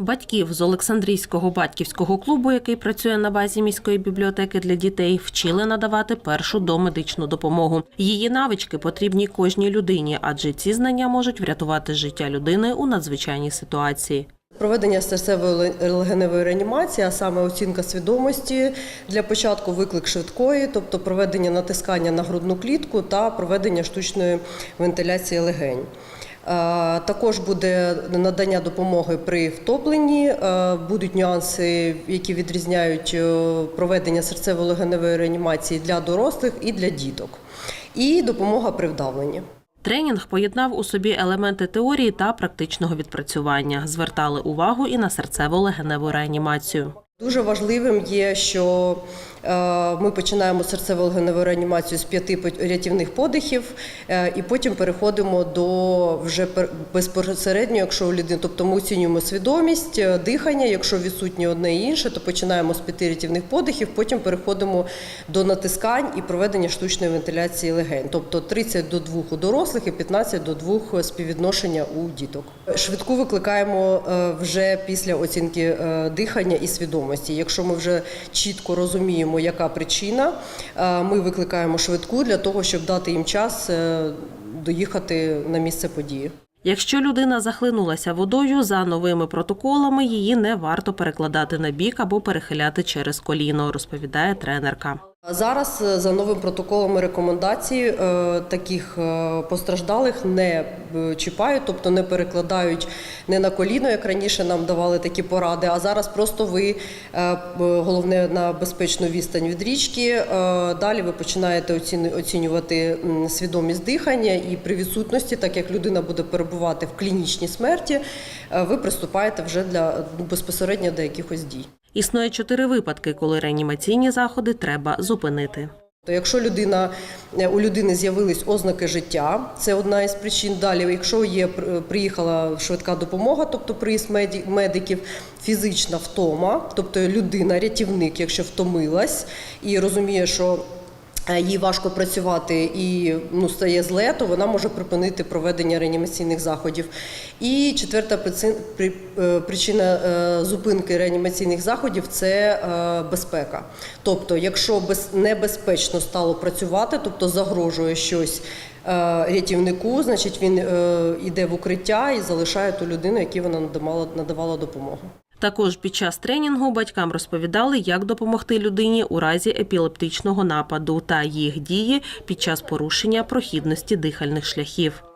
Батьків з Олександрійського батьківського клубу, який працює на базі міської бібліотеки для дітей, вчили надавати першу домедичну допомогу. Її навички потрібні кожній людині, адже ці знання можуть врятувати життя людини у надзвичайній ситуації. Проведення серцевої легеневої реанімації, а саме оцінка свідомості для початку виклик швидкої, тобто проведення натискання на грудну клітку та проведення штучної вентиляції легень. Е, Також буде надання допомоги при втопленні, е, будуть нюанси, які відрізняють е, проведення серцево-легеневої реанімації для дорослих і для діток, і допомога при вдавленні. Тренінг поєднав у собі елементи теорії та практичного відпрацювання. Звертали увагу і на серцево-легеневу реанімацію. Дуже важливим є, що ми починаємо серцево-легеневу реанімацію з п'яти рятівних подихів, е, і потім переходимо до вже безпосередньо, якщо у людини, тобто ми оцінюємо свідомість, е, дихання. Якщо відсутнє одне і інше, то починаємо з п'яти рятівних подихів, потім переходимо до натискань і проведення штучної вентиляції легень, тобто 30 до 2 у дорослих і 15 до 2 співвідношення у діток. Швидку викликаємо е, вже після оцінки е, дихання і свідомості. Якщо ми вже чітко розуміємо, яка причина, е, ми викликаємо швидку для того, щоб дати їм час е, доїхати на місце події. Якщо людина захлинулася водою, за новими протоколами її не варто перекладати на бік або перехиляти через коліно, розповідає тренерка. Зараз е, за новим протоколом рекомендацій е, таких е, постраждалих не чіпають, тобто не перекладають не на коліно, як раніше нам давали такі поради. А зараз просто ви головне на безпечну відстань від річки. Далі ви починаєте оцінювати свідомість дихання, і при відсутності, так як людина буде перебувати в клінічній смерті, ви приступаєте вже для ну, безпосередньо до якихось дій. Існує чотири випадки, коли реанімаційні заходи треба зупинити. То якщо людина е, у людини з'явились ознаки життя, це одна із причин. Далі, якщо є пр- приїхала швидка допомога, тобто приїзд медиків, фізична втома, тобто людина, рятівник, якщо втомилась і розуміє, що е, їй важко працювати і ну, стає зле, то вона може припинити проведення реанімаційних заходів. І четверта е, причина е, зупинки реанімаційних заходів це е, безпека. Тобто, якщо небезпечно стало працювати, тобто загрожує щось е, рятівнику, значить він е, йде в укриття і залишає ту людину, якій вона надавала, надавала допомогу. Також під час тренінгу батькам розповідали, як допомогти людині у разі епілептичного нападу та їх дії під час порушення прохідності дихальних шляхів.